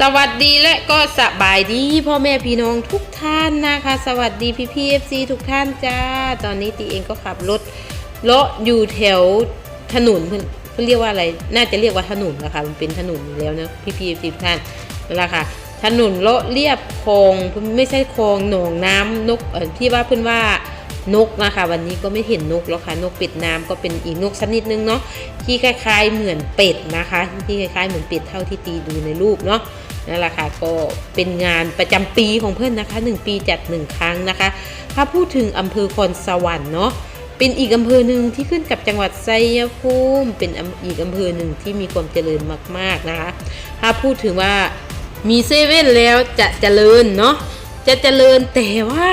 สวัสดีและก็สบายดีพ่อแม่พี่น้องทุกท่านนะคะ สวัสดีพี่พีเอฟซีทุกท่านจ้า ตอนนี้ตีเองก็ขับรถเลาะอยู่แถวถนนเพิ่นเพิ่นเรียกว่าอะไรน่าจะเรียกว่าถนนนะคะมันเป็นถนนอยู่แล้วนะพี่พีเอฟซีทุกท่านนั่นแหละค่ะถนนเลาะเรียบคลองไม่ใช่คลองหนองน้ำนกเออที่ว่าเพิ่อนว่านกนะคะวันนี้ก็ไม่เห็นนกแล้วค่ะนกเป็ดน้ำก็เป็นอีกนกสักนิดนึงเนาะที่คล้าย ๆ เหมือนเป็ดนะคะ ที่คล้ายๆเหมือนเป็ดเท่าที่ตีดูในรูปเนาะ นั่นแหละค่ะก็เป็นงานประจำปีของเพื่อนนะคะ 1 ปีจัด 1 ครั้งนะคะ ถ้าพูดถึงอำเภอคอนสวรรค์เนาะเป็นอีกอำเภอหนึ่งที่ขึ้นกับจังหวัดชัยภูมิ เป็นอำอีกอำเภอหนึ่งที่มีความเจริญมากๆนะคะ ถ้าพูดถึงว่ามีเซเว่นแล้วจะเจริญเนาะจะเจริญแต่ว่า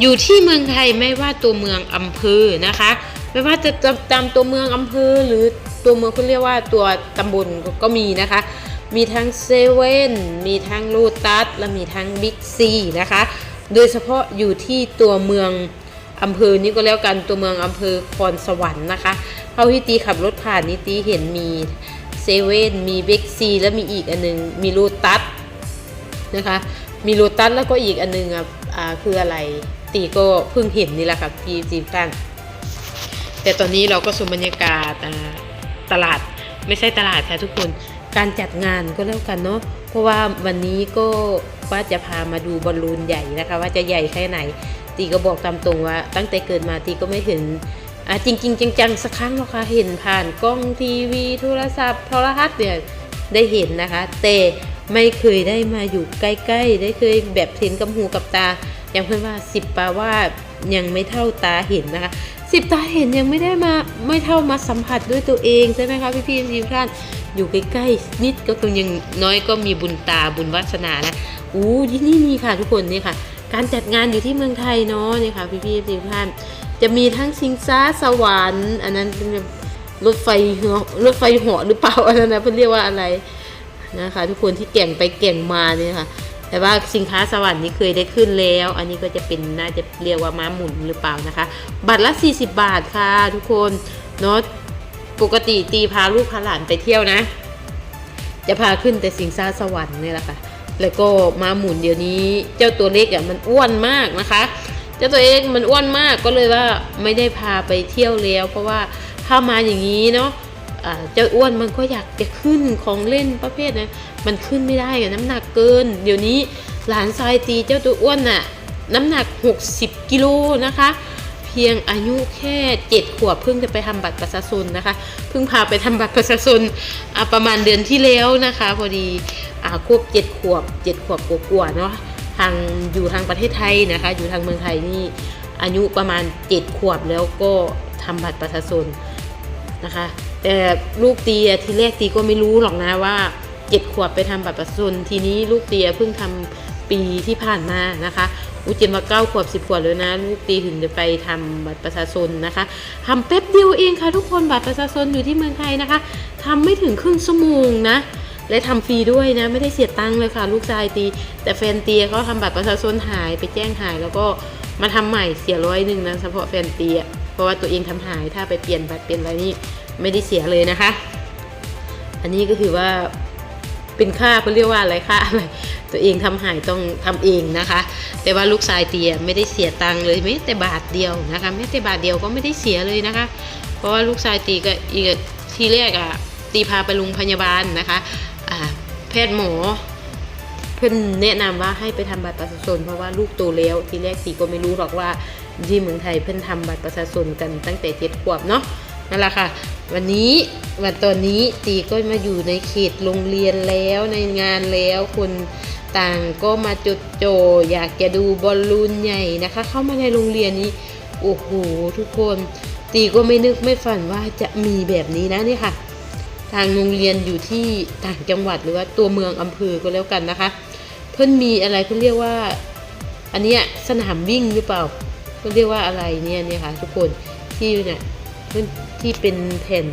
อยู่ที่เมืองไทยไม่ว่าตัวเมืองอำเภอนะคะ ไม่ว่าจะตามตัวเมืองอำเภอหรือตัวเมืองเขาเรียกว่าตัวตำบลก็มีนะคะ มีทั้งเซเว่นมีทั้งโลตัสและมีทั้งบิ๊กซีนะคะ โดยเฉพาะอยู่ที่ตัวเมืองอำเภอนี้ก็แล้วกันตัวเมืองอำเภอคอนสวรรค์นะคะเท่าที่ตีขับรถผ่านนี่ตีเห็นมีเซเว่นมีบิ๊กซีและมีอีกอันนึงมีโลตัสนะคะมีโลตัสแล้วก็อีกอันนึงอะอ่าคืออะไรตีก็เพิ่งเห็นนี่แหละค่ะพี่จีท่านแต่ตอนนี้เราก็ชมบรรยากาศตลาดไม่ใช่ตลาดค่ะทุกคน การจัดงานก็แล้วกันเนาะเพราะว่าวันนี้ก็ว่าจะพามาดูบอลลูนใหญ่นะคะ ว่าจะใหญ่แค่ไหน ตีก็บอกตามตรงว่า ตั้งแต่เกิดมาตีก็ไม่เห็นอ่าจริงจังๆสักครั้งหรอกค่ะเห็นผ่านกล้องทีวีโทรศัพท์โทรทัศน์เนี่ยได้เห็นนะคะ แต่ไม่เคยได้มาอยู่ใกล้ๆ ได้เคยแบบเห็นกับหูกับตา อย่างเพื่อนว่าสิบปาว่ายังไม่เท่าตาเห็นนะคะสิบตาเห็นยังไม่ได้มาไม่เท่ามาสัมผัสด้วยตัวเองใช่ไหมคะพี่พี่ทีมท่าน อยู่ใกล้ๆนิดก็คงยังน้อยก็มีบุญตาบุญวาสนานะอู้ที่นี่นี่ค่ะทุกคนนี่ค่ะ การจัดงานอยู่ที่เมืองไทยเนาะนี่ค่ะพี่พี่ๆทีมท่านจะมีทั้งชิงช้าสวรรค์อันนั้นเป็นรถไฟเหาะรถไฟเหาะหรือเปล่าอันนั้นนะเพื่อนเรียกว่าอะไรนะคะ ทุกคนที่แก่งไปแก่งมาเนี่ยค่ะ แต่ว่าสินค้าสวรรค์นี้เคยได้ขึ้นแล้ว อันนี้ก็จะเป็นน่าจะเรียกว่าม้าหมุนหรือเปล่านะคะ บัตรละ 40 บาทค่ะ ทุกคนเนาะ ปกติตีพาลูกพาหลานไปเที่ยวนะ จะพาขึ้นแต่สิงซาสวรรค์นี่แหละค่ะ แล้วก็มาหมุนเดี๋ยวนี้เจ้าตัวเล็กอะมันอ้วนมากนะคะ เจ้าตัวเล็กมันอ้วนมากก็เลยว่าไม่ได้พาไปเที่ยวแล้ว เพราะว่าถ้ามาอย่างนี้เนาะเจ้าอ้วนมันก็อยากจะขึ้นของเล่นประเภทนะมันขึ้นไม่ได้อะน้ำหนักเกิน เดี๋ยวนี้หลานทรายตีเจ้าตัวอ้วนน่ะน้ำหนัก 60 กิโลนะคะ พียงอายุแค่ 7 ขวบเพิ่งจะไปทำบัตรประชาชนนะคะ เพิ่งพาไปทำบัตรประชาชนประมาณเดือนที่แล้วนะคะ พอดีอครบ7ขวบ 7 ขวบกว่าๆเนาะทางอยู่ทางประเทศไทยนะคะ อยู่ทางเมืองไทยนี่อายุประมาณ 7 ขวบแล้วก็ทำบัตรประชาชนนะคะ แต่ลูกตีอะทีแรกตีก็ไม่รู้หรอกนะว่าเจ็ดขวบไปทำบัตรประชาชนทีนี้ลูกเตียเพิ่งทำ ปีที่ผ่านมานะคะอุยเจนมาเก้าขวบสิบขวบแล้วนะลูกตีถึงจะไปทำบัตรประชาชนนะคะทำแป๊บเดียวเองค่ะทุกคนบัตรประชาชนอยู่ที่เมืองไทยนะคะทำไม่ถึงครึ่งชั่วโมงนะและทำฟรีด้วยนะไม่ได้เสียตังค์เลยค่ะ ลูกชายตี แต่แฟนเตียเขาทำบัตรประชาชนหายไปแจ้งหายแล้วก็มาทำใหม่เสียร้อยหนึ่งนะเฉพาะแฟนเตียเพราะว่าตัวเองทำหายถ้าไปเปลี่ยนบัตรเปลี่ยนอะไรนี่ไม่ได้เสียเลยนะคะ อันนี้ก็คือว่าเป็นค่าเขาเรียกว่าอะไรค่าอะไร ตัวเองทำหายต้องทำเองนะคะ แต่ว่าลูกชายเตียไม่ได้เสียตังค์เลยแม้แต่บาทเดียวนะคะแม้แต่บาทเดียวก็ไม่ได้เสียเลยนะคะ เพราะว่าลูกชายตีก็อีกทีแรกอะตีพาไปโรงพยาบาลนะคะแพทย์หมอเพื่อนแนะนำว่าให้ไปทำบัตรประชาชนเพราะว่าลูกโตแล้วทีแรกตีก็ไม่รู้หรอกว่าที่เมืองไทยเพื่อนทำบัตรประชาชนกันตั้งแต่เจ็ดขวบเนาะนั่นแหละค่ะ วันนี้วันตอนนี้ตีก็มาอยู่ในเขตโรงเรียนแล้วในงานแล้วคน ต่างก็มาจดโจอยากจะดูบอลลูนใหญ่นะคะ เข้ามาในโรงเรียนนี้ โอ้โหทุกคนตีก็ไม่นึกไม่ฝันว่าจะมีแบบนี้นะนี่ค่ะ ทางโรงเรียนอยู่ที่ต่างจังหวัดหรือว่าตัวเมืองอำเภอก็แล้วกันนะคะ เพิ่นมีอะไรเพิ่นเรียกว่า อันเนี้ยสนามวิ่งหรือเปล่าเพิ่นเรียกว่าอะไรเนี่ยเนี่ยค่ะทุกคนที่เนี่ยเพิ่นที่เป็นแผ่น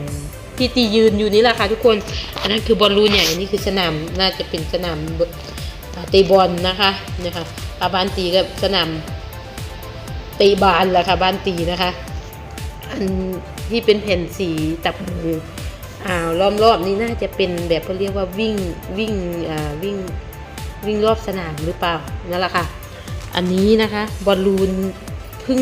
ที่ตียืนอยู่นี่แหละค่ะทุกคน อันนั้นคือบอลลูนใหญ่อันนี้คือสนามน่าจะเป็นสนาม ตะบอลนะคะเนี่ยค่ะอาบ้านตีกับสนามตะบาลแหละค่ะบ้านตีนะคะ อันที่เป็นแผ่นสีตับหมูอ้าวรอบๆนี้น่าจะเป็นแบบเขาเรียกว่าวิ่งวิ่งอ่าวิ่งวิ่งรอบสนามหรือเปล่านั่นแหละค่ะ อันนี้นะคะบอลลูนเพิ่ง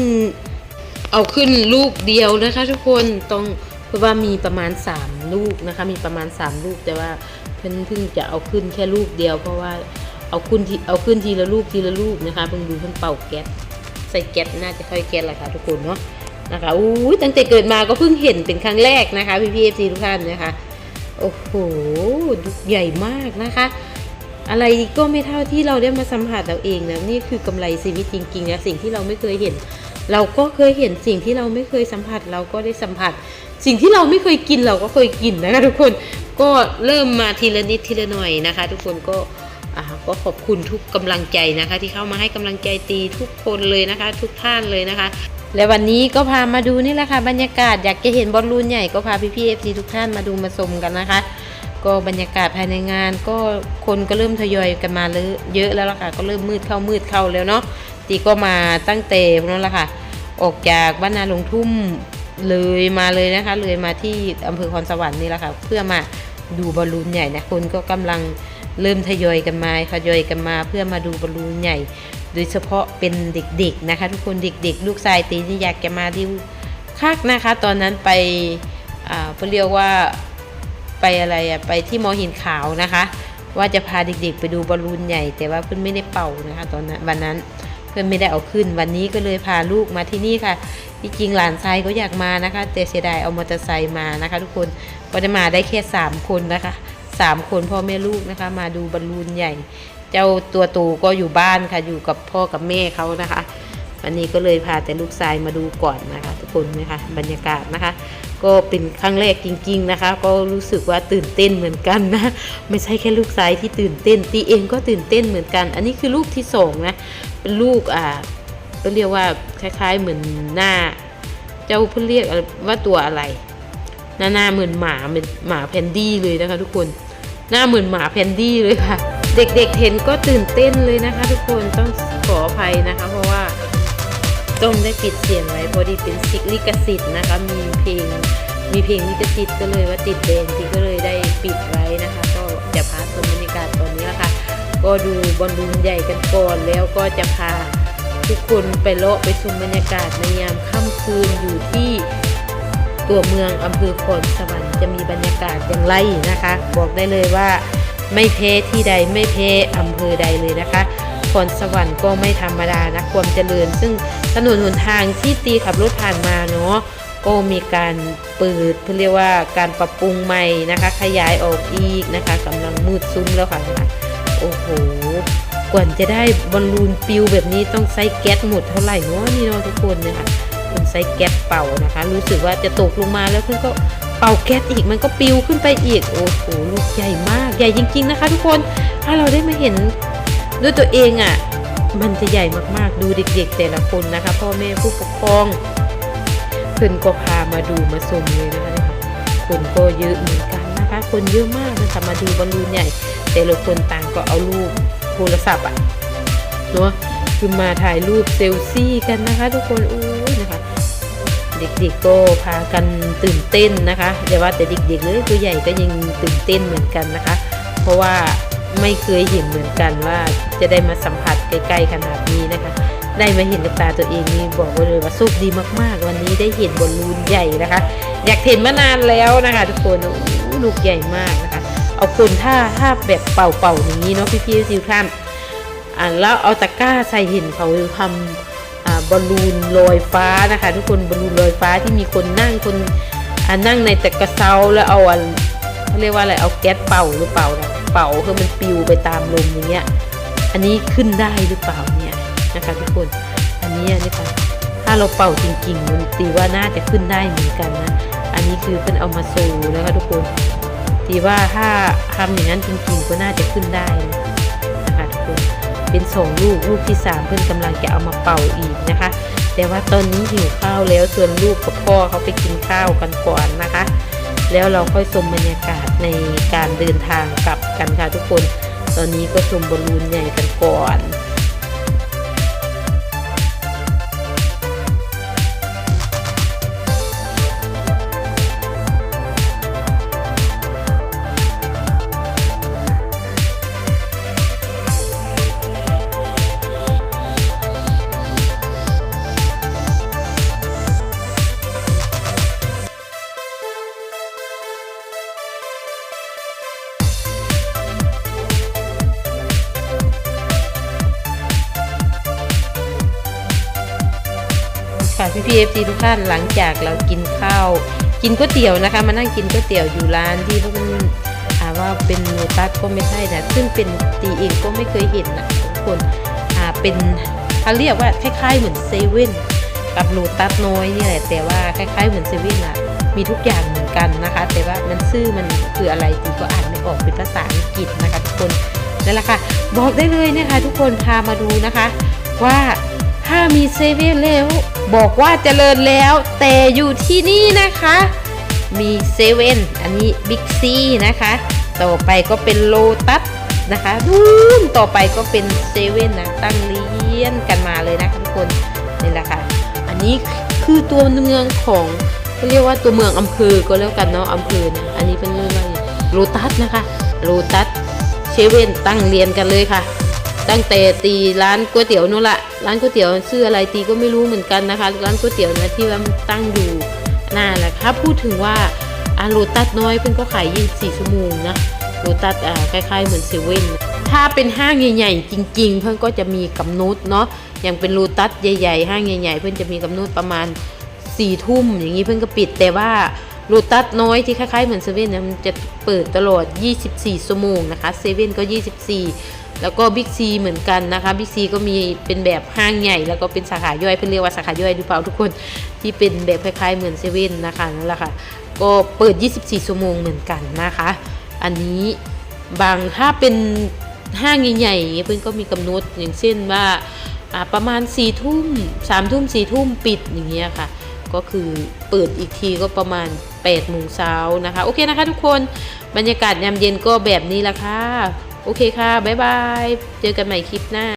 เอาขึ้นลูกเดียวนะคะ ทุกคนต้องเพราะว่ามีประมาณ 3 ลูกนะคะ มีประมาณ 3 ลูกแต่ว่าเพิ่งเพิ่งจะเอาขึ้นแค่ลูกเดียวเพราะว่า เอาขึ้นทีเอาขึ้นทีละลูกทีละลูกนะคะเพิ่งดูเพิ่งเป่าแก๊สใส่แก๊สน่าจะค่อยแก๊สแหละค่ะทุกคนเนาะนะคะอู้ยตั้งแต่เกิดมาก็เพิ่งเห็นเป็นครั้งแรกนะคะพี่พีเอฟซีทุกท่านนะคะโอ้โหใหญ่มากนะคะ อะไรก็ไม่เท่าที่เราได้มาสัมผัสเราเองนะนี่คือกำไรชีวิตจริงๆนะสิ่งที่เราไม่เคยเห็น เราก็เคยเห็นสิ่งที่เราไม่เคยสัมผัสเราก็ได้สัมผัส สิ่งที่เราไม่เคยกินเราก็เคยกินนะคะทุกคนก็เริ่มมาทีละนิดทีละหน่อยนะคะ ทุกคนก็ ก็ขอบคุณทุกกำลังใจนะคะ ที่เข้ามาให้กำลังใจตีทุกคนเลยนะคะ ทุกท่านเลยนะคะ และวันนี้ก็พามาดูนี่แหละค่ะบรรยากาศอยากจะเห็นบอลลูนใหญ่ก็พาพี่พี่เอฟซีทุกท่านมาดูมาชมกันนะคะ ก็บรรยากาศภายในงาน ก็คนก็เริ่มทยอยกันมาเลยเยอะแล้วล่ะค่ะก็เริ่มมืดเข้ามืดเข้าแล้วเนาะตีก็มาตั้งแต่นั่นแหละค่ะ ออกจากบ้านนาลงทุ่มเลยมาเลยนะคะ เลยมาที่อำเภอคอนสวรรค์นี่แหละค่ะ เพื่อมาดูบอลลูนใหญ่นะคนก็กำลัง เริ่มทยอยกันมาทยอยกันมาเพื่อมาดูบอลลูนใหญ่ โดยเฉพาะเป็นเด็กๆนะคะ ทุกคนเด็กๆ ลูกชายตีนี่อยากจะมาดูคักนะคะ ตอนนั้นไปอ่าเขาเรียกว่าไปอะไรอะไปที่มอหินขาวนะคะ ว่าจะพาเด็กๆ ไปดูบอลลูนใหญ่ แต่ว่าเพื่อนไม่ได้เป่านะคะตอนนั้นวันนั้นเพื่อนไม่ได้เอาขึ้นวันนี้ก็เลยพาลูกมาที่นี่ค่ะที่จริงหลานชายก็อยากมานะคะแต่เสียดายเอามอเตอร์ไซค์มานะคะ ทุกคนก็จะมาได้แค่สามคนนะคะ สามคนพ่อแม่ลูกนะคะ มาดูบอลลูนใหญ่ เจ้าตัวโตก็อยู่บ้านค่ะ อยู่กับพ่อกับแม่เขานะคะวันนี้ก็เลยพาแต่ลูกชายมาดูก่อนนะคะ ทุกคนนะคะบรรยากาศนะคะ ก็เป็นครั้งแรกจริง ๆนะคะ ก็รู้สึกว่าตื่นเต้นเหมือนกันนะ ไม่ใช่แค่ลูกชายที่ตื่นเต้น ตีเองก็ตื่นเต้นเหมือนกัน อันนี้คือลูกที่สองนะเป็นลูกอ่าก็เรียกว่าคล้ายๆเหมือนหน้า เจ้าเพื่อเรียกว่าตัวอะไร หน้าหน้าเหมือนหมาเหมือนหมาแพนดี้เลยนะคะ ทุกคน หน้าเหมือนหมาแพนดี้เลยค่ะ เด็กๆเห็นก็ตื่นเต้นเลยนะคะ ทุกคนต้องขออภัยนะคะ เพราะว่าต้องได้ปิดเสียงไว้พอดีเป็นสิลิขสิทธิ์นะคะ มีเพลงมีเพลงลิขสิทธิ์ก็เลยว่าติดเบนที่ก็เลยได้ปิดไว้นะคะ ก็จะพาชมบรรยากาศตอนนี้ละค่ะ ก็ดูบอลลูนใหญ่กันก่อนแล้วก็จะพาทุกคนไปเลาะไปชมบรรยากาศในยามค่ำคืนอยู่ที่ตัวเมืองอำเภอคอนสวรรค์ จะมีบรรยากาศอย่างไรนะคะ บอกได้เลยว่าไม่แพ้ที่ใดไม่แพ้อำเภอใดเลยนะคะคนสวรรค์ก็ไม่ธรรมดานะความเจริญ ซึ่งถนนหนทางที่ตีขับรถผ่านมาเนาะก็มีการเปิดเพื่อเรียกว่าการปรับปรุงใหม่นะคะ ขยายออกอีกนะคะกำลังมืดซุ้มแล้วค่ะโอ้โหกว่าจะได้บอลลูนปิวแบบนี้ต้องใช้แก๊สหมดเท่าไหร่เนาะนี่เนาะทุกคนเนี่ยค่ะคุณใช้แก๊สเป่านะคะ รู้สึกว่าจะตกลงมาแล้วเพื่อนก็ เป่าแก๊สอีกมันก็ปิวขึ้นไปอีก โอ้โหลูกใหญ่มาก ใหญ่จริง ๆ นะคะ ทุกคน ถ้าเราได้มาเห็นด้วยตัวเองอะ่ะ มันจะใหญ่มากๆ ดูเด็ก ๆ แต่ละคนนะคะ พ่อแม่ผู้ปกครองเพื่อนก็พามาดูมาชมเลยนะคะ คนก็เยอะเหมือนกันนะคะ คนเยอะมากนะคะมาดูบอลลูนใหญ่ แต่ละคนต่างก็เอารูปโทรศัพท์อะเนาะคือมาถ่ายรูปเซลฟี่กันนะคะ ทุกคนอู้ เด็กๆก็พากันตื่นเต้นนะคะอย่าว่าแต่เด็กๆเลยตัวใหญ่ก็ยังตื่นเต้นเหมือนกันนะคะ เพราะว่าไม่เคยเห็นเหมือนกันว่าจะได้มาสัมผัสใกล้ๆขนาดนี้นะคะ ได้มาเห็นกับตาตัวเองนี่บอกไว้เลยว่าโชคดีมากๆ วันนี้ได้เห็นบอลลูนใหญ่นะคะ อยากเห็นมานานแล้วนะคะ ทุกคนหลูกใหญ่มากนะคะ เอาคนถ้าถ้าแบบเป่าๆอย่างนี้เนาะพี่ๆซิวท่านอ่าแล้วเอาตะกร้าใส่เห็นเขาทำอ่า บอลลูนลอยฟ้านะคะ ทุกคนบอลลูนลอยฟ้าที่มีคนนั่งคนอ่านั่งในแต่กระเซาแล้วเอาเขาเรียกว่าอะไรเอาแก๊สเป่าหรือเปล่านะเป่าเพื่อมันปิวไปตามลมอย่างเงี้ย อันนี้ขึ้นได้หรือเปล่าเนี่ยนะคะทุกคนอันนี้นี่ค่ะถ้าเราเป่าจริงๆมันตีว่าน่าจะขึ้นได้เหมือนกันนะอันนี้คือเป็นเอามาโซนะคะทุกคนตีว่าถ้าทำอย่างนั้นจริงๆก็น่าจะขึ้นได้นะคะทุกคน เป็นสองลูกลูกที่สามเพื่อนกำลังจะเอามาเป่าอีกนะคะ แต่ว่าตอนนี้หิวข้าวแล้วส่วนลูกกับพ่อเขาไปกินข้าวกันก่อนนะคะ แล้วเราค่อยชมบรรยากาศในการเดินทางกลับกันค่ะทุกคน ตอนนี้ก็ชมบอลลูนใหญ่กันก่อน พี่พีเอฟซีทุกท่านหลังจากเรากินข้าว กินก๋วยเตี๋ยวนะคะ มานั่งกินก๋วยเตี๋ยวอยู่ร้านที่เขาเป็นอ่าว่าเป็นโลตัสก็ไม่ใช่นะซึ่งเป็นตีเองก็ไม่เคยเห็นนะทุกคนอ่าเป็นเขาเรียกว่าคล้ายๆเหมือนเซเว่นกับโลตัสน้อยนี่แหละแต่ว่าคล้ายๆเหมือนเซเว่นอะมีทุกอย่างเหมือนกันนะคะ แต่ว่ามันชื่อมันคืออะไรตีก็อ่านไม่ออกเป็นภาษาอังกฤษนะคะทุกคนนั่นแหละค่ะบอกได้เลยนะคะ ทุกคนพามาดูนะคะ ว่าถ้ามีเซเว่นแล้ว บอกว่าเจริญแล้ว แต่อยู่ที่นี่นะคะ มีเซเว่นอันนี้บิ๊กซีนะคะ ต่อไปก็เป็นโลตัสนะคะนู่นต่อไปก็เป็นเซเว่นนะตั้งเรียนกันมาเลยนะคะทุกคนนี่แหละค่ะ อันนี้คือตัวเมืองของเขาเรียกว่าตัวเมืองอำเภอก็แล้วกันเนาะอำเภอนะอันนี้เป็นเรื่องว่าโลตัสนะคะโลตัสเซเว่นตั้งเรียนกันเลยค่ะ ตั้งแต่ตีร้านก๋วยเตี๋ยวนู่นละร้านก๋วยเตี๋ยวชื่ออะไรตีก็ไม่รู้เหมือนกันนะคะ ร้านก๋วยเตี๋ยวนะที่ว่าตั้งอยู่หน้าแหละครับพูดถึงว่าอาโลตัสน้อยเพิ่นก็ขาย24ชั่วโมงนะโลตัสอ่าคล้ายๆเหมือนเซเว่นถ้าเป็นห้างใหญ่ๆจริง ๆ เพิ่นก็จะมีกำหนดเนาะอย่างเป็นโลตัสใหญ่ๆห้างใหญ่ๆ เพิ่นจะมีกำหนดประมาณ4ี่ทุ่มอย่างนี้เพิ่นก็ปิดแต่ว่าโลตัสน้อยที่คล้ายๆเหมือนเซเว่นเนี่ยมันจะเปิดตลอด 24ชั่วโมงนะคะเซเว่นก็ 24 แล้วก็บิ๊กซีเหมือนกันนะคะบิ๊กซีก็มีเป็นแบบห้างใหญ่ แล้วก็เป็นสาขาย่อยเพื่อเรียกว่าสาขาย่อยหรือเปล่าทุกคนที่เป็นแบบคล้ายๆเหมือนเซเว่นนะคะนั่นแหละค่ะก็เปิด 24 ชั่วโมงเหมือนกันนะคะ อันนี้บางถ้าเป็นห้างใหญ่ๆเพื่อนก็มีกำหนดอย่างเช่นว่าประมาณ4ี่ทุ่มสามทุ่มสี่ทุ่มปิดอย่างเงี้ยค่ะ ก็คือเปิดอีกทีก็ประมาณ8โมงเช้านะคะ โอเคนะคะทุกคนบรรยากาศยามเย็นก็แบบนี้ละค่ะ โอเคค่ะ บ๊ายบาย เจอกันใหม่คลิปหน้า